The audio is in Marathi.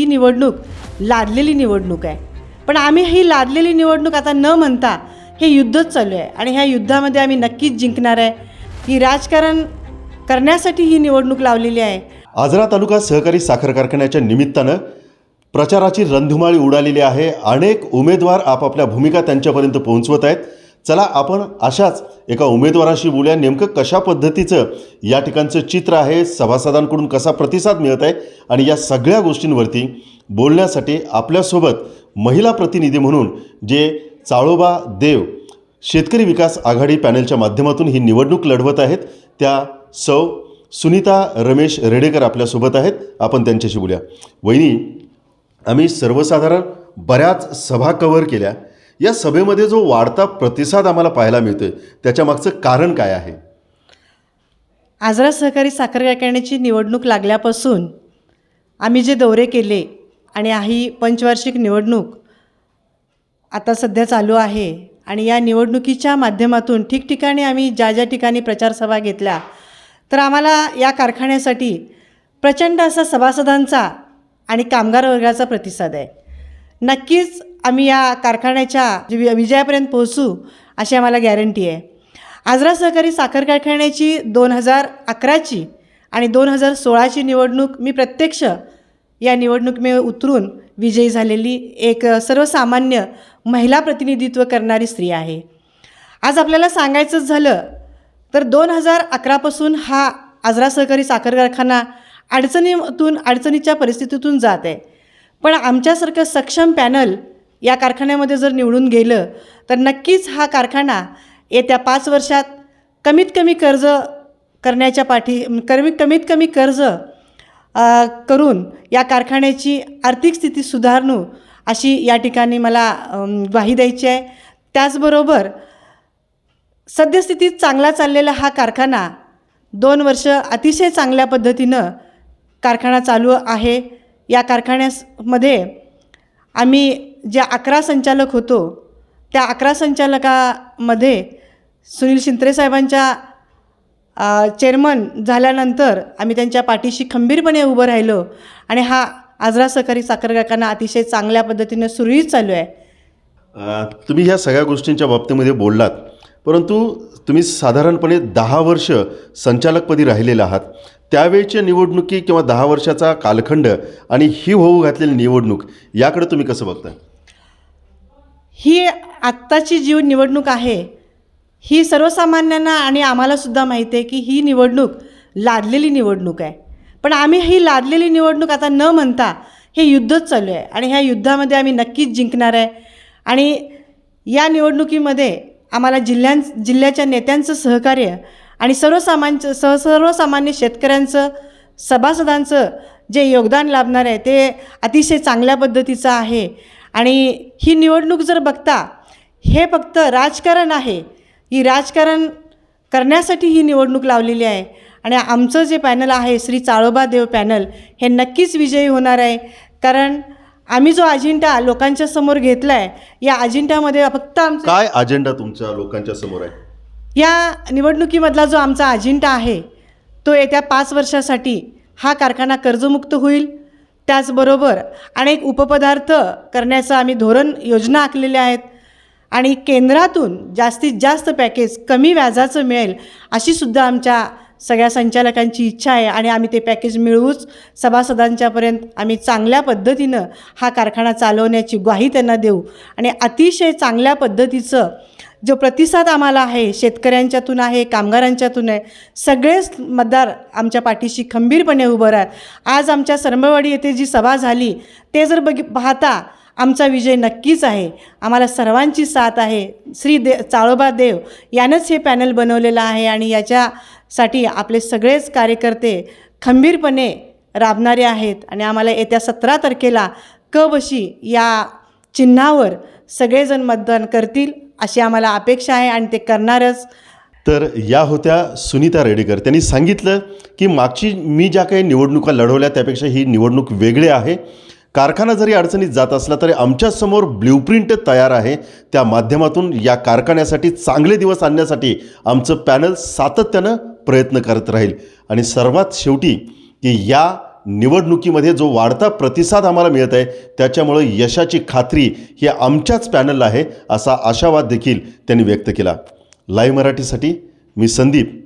ही निवडणूक लादलेली निवडणूक आहे. पण आम्ही ही लादलेली निवडणूक आता न म्हणता हे युद्धच चालू आहे आणि ह्या युद्धामध्ये आम्ही नक्कीच जिंकणार आहे. ही राजकारण करण्यासाठी ही निवडणूक लावलेली आहे. आजरा तालुका सहकारी साखर कारखान्याच्या निमित्तानं प्रचाराची रणधुमाळी उडालेली आहे. अनेक उमेदवार आपापल्या भूमिका त्यांच्यापर्यंत पोहोचवत आहेत. चला आपण अशाच एका उमेदवाराशी बोलूया. नेमकं कशा पद्धतीचं या ठिकाणचं चित्र आहे? सभासदांकडून कसा प्रतिसाद मिळत आहे? आणि या सगळ्या गोष्टींवरती बोलण्यासाठी आपल्यासोबत महिला प्रतिनिधी म्हणून जे चाळोबा देव शेतकरी विकास आघाडी पॅनलच्या माध्यमातून ही निवडणूक लढवत आहेत त्या सौ सुनीता रमेश रेडेकर आपल्यासोबत आहेत. आपण त्यांच्याशी बोलूया. वहिनी आम्ही सर्वसाधारण बऱ्याच सभा कव्हर केल्या. या सभेमध्ये जो वाढता प्रतिसाद आम्हाला पाहायला मिळतोय त्याच्यामागचं कारण काय आहे? आजरा सहकारी साखर कारखान्याची निवडणूक लागल्यापासून आम्ही जे दौरे केले आणि ही पंचवार्षिक निवडणूक आता सध्या चालू आहे आणि या निवडणुकीच्या माध्यमातून ठिकठिकाणी आम्ही ज्या ज्या ठिकाणी प्रचारसभा घेतल्या तर आम्हाला या कारखान्यासाठी प्रचंड असा सभासदांचा आणि कामगार वर्गाचा प्रतिसाद आहे. नक्कीच आम्ही या कारखान्याच्या वि- विजयापर्यंत पोहोचू अशी आम्हाला गॅरंटी आहे. आजरा सहकारी साखर कारखान्याची दोन हजार अकराची आणि दोन हजार सोळाची निवडणूक मी प्रत्यक्ष या निवडणुकीमुळे उतरून विजयी झालेली एक सर्वसामान्य महिला प्रतिनिधित्व करणारी स्त्री आहे. आज आपल्याला सांगायचंच झालं तर दोन हजार अकरापासून हा आजरा सहकारी साखर कारखाना अडचणीतून अडचणीच्या परिस्थितीतून जात आहे. पण आमच्यासारखं सक्षम पॅनल या कारखान्यामध्ये जर निवडून गेलं तर नक्कीच हा कारखाना येत्या पाच वर्षात कमीत कमी कर्ज करण्याच्या पाठी कमी कमीत कमी कर्ज करून या कारखान्याची आर्थिक स्थिती सुधारणू अशी या ठिकाणी मला ग्वाही द्यायची आहे. त्याचबरोबर सद्यस्थितीत चांगला चाललेला हा कारखाना दोन वर्ष अतिशय चांगल्या पद्धतीनं कारखाना चालू आहे. या कारखान्यामध्ये आम्ही ज्या अकरा संचालक होतो त्या अकरा संचालकामध्ये सुनील शिंत्रे साहेबांच्या चेअरमन झाल्यानंतर आम्ही त्यांच्या पाठीशी खंबीरपणे उभं राहिलो आणि हा आजरा सहकारी साखर कारखाना अतिशय चांगल्या पद्धतीने सुरळीत चालू आहे. तुम्ही ह्या सगळ्या गोष्टींच्या बाबतीमध्ये बोललात परंतु तुम्ही साधारणपणे दहा वर्ष संचालकपदी राहिलेला आहात. त्यावेळच्या निवडणुकी किंवा दहा वर्षाचा कालखंड आणि ही होऊ घातलेली निवडणूक याकडे तुम्ही कसं बघता ही आत्ताची जी निवडणूक आहे ही सर्वसामान्यांना आणि आम्हालासुद्धा माहिती आहे की ही निवडणूक लादलेली निवडणूक आहे. पण आम्ही ही लादलेली निवडणूक आता न म्हणता हे युद्धच चालू आहे आणि ह्या युद्धामध्ये आम्ही नक्कीच जिंकणार आहे. आणि या निवडणुकीमध्ये आम्हाला जिल्ह्यां जिल्ह्याच्या नेत्यांचं सहकार्य आणि सर्वसामान्य सह सर्वसामान्य शेतकऱ्यांचं सभासदांचं जे योगदान लाभणार आहे ते अतिशय चांगल्या पद्धतीचं आहे. आणि ही निवडणूक जर बघता हे फक्त राजकारण आहे. ही राजकारण करण्यासाठी ही निवडणूक लावलेली आहे. आणि आमचं जे पॅनल आहे श्री चाळोबा देव पॅनल हे नक्कीच विजयी होणार आहे. कारण आम्ही जो अजिंठा लोकांच्या समोर घेतला आहे या अजिंठ्यामध्ये फक्त आमचं काय अजेंडा तुमच्या लोकांच्या समोर आहे? या निवडणुकीमधला जो आमचा अजिंठा आहे तो येत्या पाच वर्षासाठी हा कारखाना कर्जमुक्त होईल. त्याचबरोबर अनेक उपपदार्थ करण्याचं आम्ही धोरण योजना आखलेल्या आहेत. आणि केंद्रातून जास्तीत जास्त पॅकेज कमी व्याजाचं मिळेल अशी सुद्धा आमच्या सगळ्या संचालकांची इच्छा आहे आणि आम्ही ते पॅकेज मिळवूच सभासदांच्यापर्यंत आम्ही चांगल्या पद्धतीनं हा कारखाना चालवण्याची ग्वाही त्यांना देऊ. आणि अतिशय चांगल्या पद्धतीचं जो प्रतिसाद आम्हाला आहे शेतकऱ्यांच्यातून आहे कामगारांच्यातून आहे सगळेच मतदार आमच्या पाठीशी खंबीरपणे उभं राहत आज आमच्या सरंबवाडी येथे जी सभा झाली ते जर बघ पाहता आमचा विजय नक्कीच आहे. आम्हाला सर्वांची साथ आहे. श्री दे चाळोबा देव यानंच हे पॅनल बनवलेलं आहे आणि याच्यासाठी आपले सगळेच कार्यकर्ते खंबीरपणे राबणारे आहेत आणि आम्हाला येत्या सतरा तारखेला क या चिन्हावर सगळेजण मतदान करतील. अशी आम्हाला अपेक्षा आहे आणि ते करणारच. तर या होत्या सुनीता रेडेकर. त्यांनी सांगितलं की मागची मी ज्या काही निवडणुका लढवल्या त्यापेक्षा ही निवडणूक वेगळी आहे. कारखाना जरी अडचणीत जात असला तरी आमच्यासमोर ब्ल्यूप्रिंट तयार आहे. त्या माध्यमातून या कारखान्यासाठी चांगले दिवस आणण्यासाठी आमचं पॅनल सातत्यानं प्रयत्न करत राहील. आणि सर्वात शेवटी की या निवडणुकीमध्ये जो वाढता प्रतिसाद आम्हाला मिळत आहे त्याच्यामुळं यशाची खात्री ही आमच्याच पॅनलला आहे असा आशावाद देखील त्यांनी व्यक्त केला. लाईव्ह मराठीसाठी मी संदीप